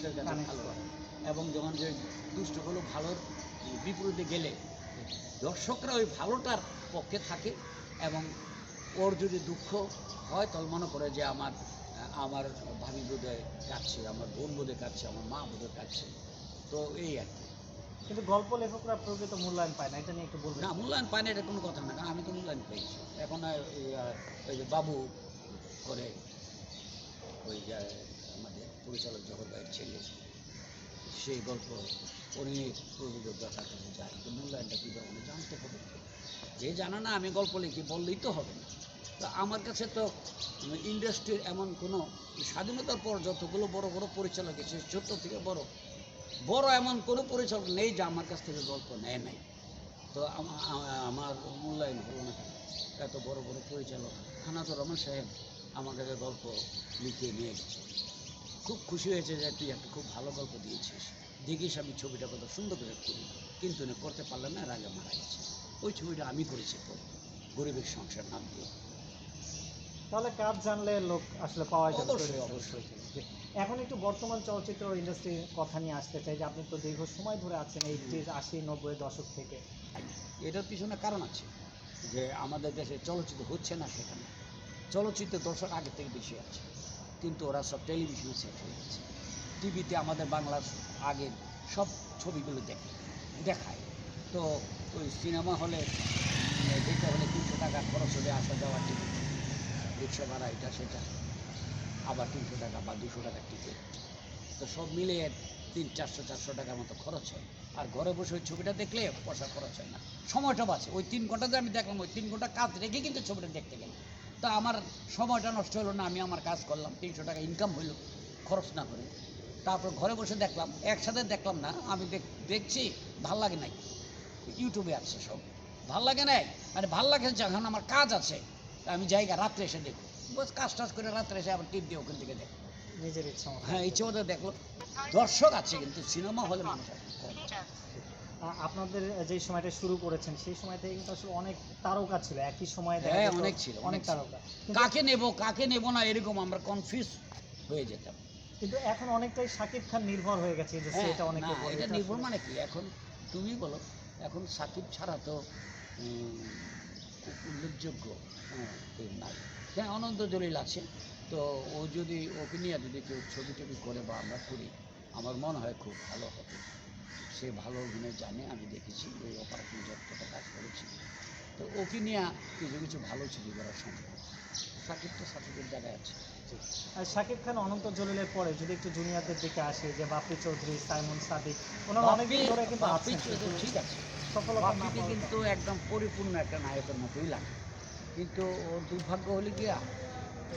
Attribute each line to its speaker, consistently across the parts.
Speaker 1: মানুষের কাছে ভালো। এবং যখন যে দুষ্টগুলো ভালোর বিপরীতে গেলে দর্শকরা ওই ভালোটার পক্ষে থাকে এবং ওর যদি দুঃখ হয় তাহলে মনে করে যে আমার আমার ভাবি বোধহয় কাটছে আমার বোন বোধে কাটছে আমার মা বোধহয় কাটছে তো এই আর কি।
Speaker 2: কিন্তু গল্প লেখকরা প্রকৃত মূল্যায়ন পায় না এটা নিয়ে একটু বলবেন।
Speaker 1: না মূল্যায়ন পায় না এটা কোনো কথা না কারণ আমি তো মূল্যায়ন পেয়েছি। এখন ওই যে বাবু করে ওই যে পরিচালক জগৎ ভাইয়ের ছেলে, সেই গল্প অনেক প্রযোজকরা কাছে যায় তো মূল্যায়নটা কী ধরনের জানতে হবে? যে জানে না, আমি গল্প লিখি, বললেই তো হবে না। তো আমার কাছে তো ইন্ডাস্ট্রির এমন কোনো স্বাধীনতার পর যতগুলো বড় বড় পরিচালক এসে ছোট থেকে বড় বড় এমন কোনো পরিচালক নেই যে আমার কাছ থেকে গল্প নেয় নাই। তো আমার মূল্যায়ন হলো না। এত বড় বড় পরিচালক খানাতুর রহমান সাহেব আমার কাছে গল্প লিখিয়ে নিয়ে গেছে। খুব খুশি হয়েছে যে তুই একটা খুব ভালো গল্প দিয়েছিস। দেখিস আমি ছবিটা কত সুন্দর করে করি। কিন্তু উনি করতে পারলেন না আগে মারা গেছে। ওই ছবিটা আমি করেছি পরে গরিবের সংসার নাম দিয়ে।
Speaker 2: তাহলে কাজ জানলে লোক আসলে পাওয়া যাবে।
Speaker 1: অবশ্যই, অবশ্যই।
Speaker 2: এখন একটু বর্তমান চলচ্চিত্র ইন্ডাস্ট্রির কথা নিয়ে আসতে চাই যে আপনি তো দীর্ঘ সময় ধরে আছেন এই আশি নব্বই দশক থেকে।
Speaker 1: এটার পিছনে কারণ আছে যে আমাদের দেশে চলচ্চিত্র হচ্ছে না সেখানে। চলচ্চিত্র দর্শক আগের থেকে বেশি আছে। কিন্তু ওরা সব টেলিভিশনে সেট হয়ে গেছে। টিভিতে আমাদের বাংলার আগের সব ছবিগুলো দেখে, দেখায়। তো ওই সিনেমা হলে যেতে হলে তিনশো টাকা খরচ হলে আসা যাওয়া টিকিট রিক্সা ভাড়া এটা সেটা, আবার তিনশো টাকা বা দুশো টাকার টিকিট তো সব মিলিয়ে তিন, চারশো চারশো টাকার মতো খরচ হয়। আর ঘরে বসে ওই ছবিটা দেখলে পয়সা খরচ হয় না। সময়টা বাঁচে। ওই তিন ঘণ্টা যে আমি দেখলাম, ওই তিন ঘণ্টা কাজ রেখে কিন্তু ছবিটা দেখতে গেলাম। তা আমার সময়টা নষ্ট হলো না আমি আমার কাজ করলাম তিনশো টাকা ইনকাম হইল খরচ না করে। তারপর ঘরে বসে দেখলাম একসাথে দেখলাম না আমি দেখ- দেখছি ভালো লাগে নাই। ইউটিউবে আছে সব। ভালো লাগে নাই? মানে ভালো লাগে যখন আমার কাজ আছে আমি জায়গা রাত্রে এসে দেখি বস কাজ টাজ করে রাত্রে এসে আবার টিপ দিয়ে ওখান থেকে দেখি
Speaker 2: নিজের ইচ্ছা
Speaker 1: হ্যাঁ ইচ্ছে মতো দেখল। দর্শক আছে কিন্তু সিনেমা হলে মানুষ কম।
Speaker 2: আপনাদের যে সময়টা শুরু করেছেন সেই সময় থেকে কিন্তু আসলে অনেক তারকা ছিল একই সময়ে দেখা
Speaker 1: হ্যাঁ, অনেক ছিল,
Speaker 2: অনেক। তারকা।
Speaker 1: কাকে নেব কাকে নেব না এরকম আমরা কনফিউজ হয়ে যেতাম।
Speaker 2: কিন্তু এখন অনেকটাই সাকিব খান নির্ভর হয়ে গেছে এই যে
Speaker 1: হ্যাঁ,
Speaker 2: এটা অনেকে
Speaker 1: এটা নির্ভর মানে কি? এখন তুমি বলো এখন সাকিব ছাড়া তো উল্লেখযোগ্য হ্যাঁ, নাই। হ্যাঁ অনন্ত জলিল আছে তো ও যদি ওকে নিয়ে যদি কেউ ছবি টবি করে বা আমরা করি আমার মনে হয় খুব ভালো হবে। সে ভালো অভিনয় জানে আমি দেখেছি ওই অপারেশন যতটা কাজ করেছি। তো ওকে নিয়ে কিছু কিছু ভালো ছবি করা সম্ভব। সাকিব তো সাকিবের জায়গায় আছে।
Speaker 2: আর শাকিব খান অনন্ত জলিলের পরে যদি একটু জুনিয়রদের দিকে আসে যে বাপি চৌধুরী সাইমন সাদিক ওনারা অনেকদিন ধরে কিন্তু
Speaker 1: বাপি চৌধুরী ঠিক আছে।
Speaker 2: সফলতা
Speaker 1: কিন্তু একদম পরিপূর্ণ একটা নায়কের মতোই লাগে। কিন্তু ওর দুর্ভাগ্য হলে গিয়া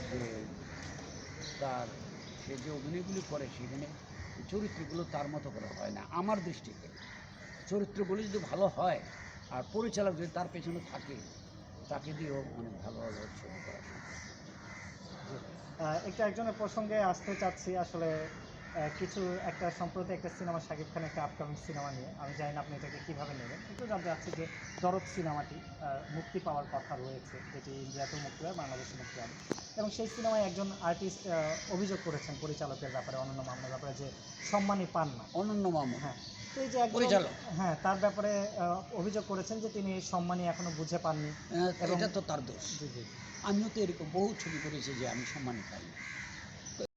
Speaker 1: যে তার সে যে অভিনয়গুলি করে সেখানে চরিত্রগুলো তার মতো করে হয় না, আমার দৃষ্টিতে চরিত্রগুলো যদি ভালো হয়, আর পরিচালক যদি তার পেছনে থাকে, তাকে দিয়েও অনেক ভালোভাবে ভালো ছবি করা সম্ভব।
Speaker 2: একটু একজনের প্রসঙ্গে আসতে চাচ্ছি, আসলে কিছু একটা সম্প্রতি একটা সিনেমা শাকিব খান একটা আপকামিং সিনেমা নিয়ে। আমি জানি না আপনি এটাকে কীভাবে নেবেন একটু জানতে চাচ্ছি যে দরদ সিনেমাটি মুক্তি পাওয়ার কথা রয়েছে যেটি ইন্ডিয়াতেও মুক্তি হয় বাংলাদেশে মুক্তি হবে এবং সেই সিনেমায় একজন আর্টিস্ট অভিযোগ করেছেন পরিচালকের ব্যাপারে অনন্য মামলার ব্যাপারে যে সম্মানই পান না।
Speaker 1: অনন্য মামুন।
Speaker 2: হ্যাঁ তো এই যে একজন-
Speaker 1: পরিচালক।
Speaker 2: হ্যাঁ তার ব্যাপারে অভিযোগ করেছেন যে তিনি সম্মানই এখনও বুঝে পাননি।
Speaker 1: এটা তো তার দোষ।
Speaker 2: জি জি।
Speaker 1: আমিও তো এরকম বহু ছবি করেছি যে আমি সম্মান পাই